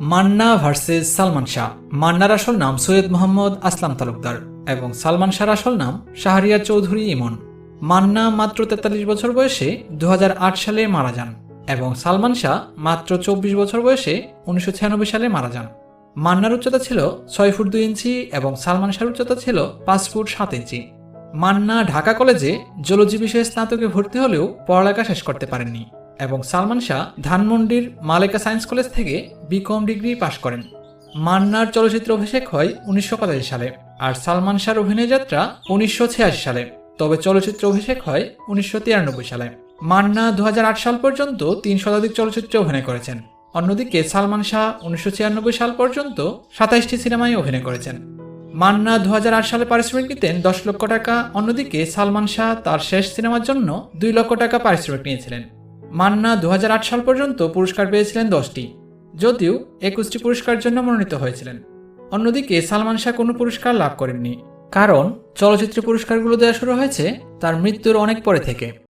Manna versus Salman Shah. মান্নার আসল নাম সৈয়দ মোহাম্মদ আসলাম তালুকদার এবং সালমান শাহর আসল নাম শাহরিয়ার চৌধুরী ইমন। মান্না মাত্র তেতাল্লিশ বছর বয়সে দু হাজার আট সালে মারা যান এবং সালমান শাহ মাত্র চব্বিশ বছর বয়সে উনিশশো ছিয়ানব্বই সালে মারা যান। মান্নার উচ্চতা ছিল ছয় ফুট দুই ইঞ্চি এবং সালমান শাহর উচ্চতা ছিল পাঁচ ফুট সাত ইঞ্চি। মান্না ঢাকা কলেজে জলজি বিষয়ে স্নাতকে ভর্তি হলেও পড়ালেখা শেষ করতে পারেননি। এবং সালমান শাহ ধানমন্ডির মালেকা সায়েন্স কলেজ থেকে বিকম ডিগ্রি পাশ করেন। মান্নার চলচ্চিত্র অভিষেক হয় উনিশশো সালে, আর সালমান শাহর অভিনয় যাত্রা উনিশশো ছিয়াশি সালে, তবে চলচ্চিত্র অভিষেক হয় উনিশশো তিরানব্বই সালে। মান্না দু হাজার আট সাল পর্যন্ত তিন শতাধিক চলচ্চিত্রে অভিনয় করেছেন। অন্যদিকে সালমান শাহ উনিশশো ছিয়ানব্বই সাল পর্যন্ত সাতাইশটি সিনেমায় অভিনয় করেছেন। মান্না দু হাজার আট সালে পারিশ্রমিক নিতেন দশ লক্ষ টাকা, অন্যদিকে সালমান শাহ তার শেষ সিনেমার জন্য দুই লক্ষ টাকা পারিশ্রমিক নিয়েছিলেন। মান্না দু হাজার আট সাল পর্যন্ত পুরস্কার পেয়েছিলেন দশটি, যদিও একুশটি পুরস্কার জন্য মনোনীত হয়েছিলেন। অন্যদিকে সালমান শাহ কোনো পুরস্কার লাভ করেননি, কারণ চলচ্চিত্র পুরস্কারগুলো দেওয়া শুরু হয়েছে তার মৃত্যুর অনেক পরে থেকে।